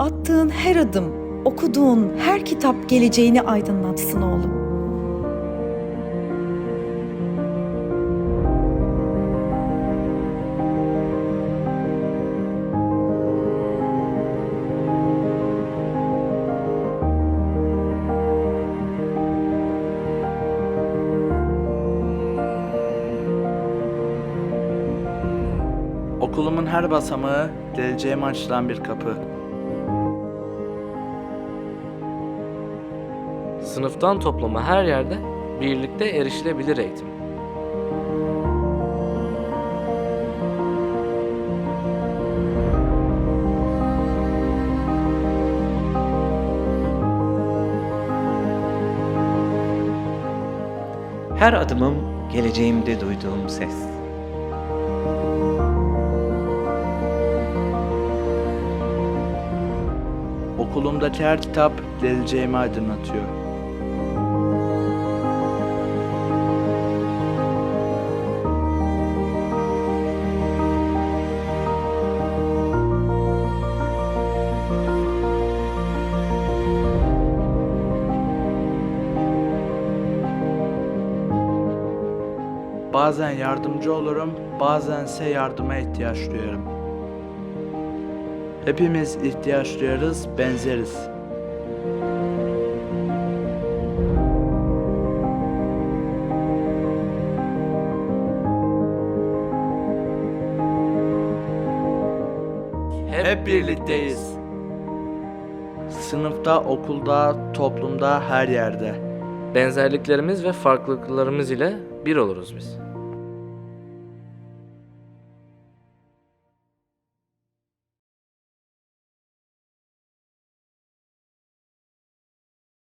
Attığın her adım, okuduğun her kitap geleceğini aydınlatsın oğlum. Okulumun her basamağı geleceğime açılan bir kapı. Sınıftan topluma her yerde birlikte erişilebilir eğitim. Her adımım geleceğimde duyduğum ses. Okulumdaki her kitap geleceğimi aydınlatıyor. Bazen yardımcı olurum, bazense yardıma ihtiyaç duyarım. Hepimiz ihtiyaç duyarız, benzeriz. Hep birlikteyiz. Sınıfta, okulda, toplumda, her yerde. Benzerliklerimiz ve farklılıklarımız ile bir oluruz biz.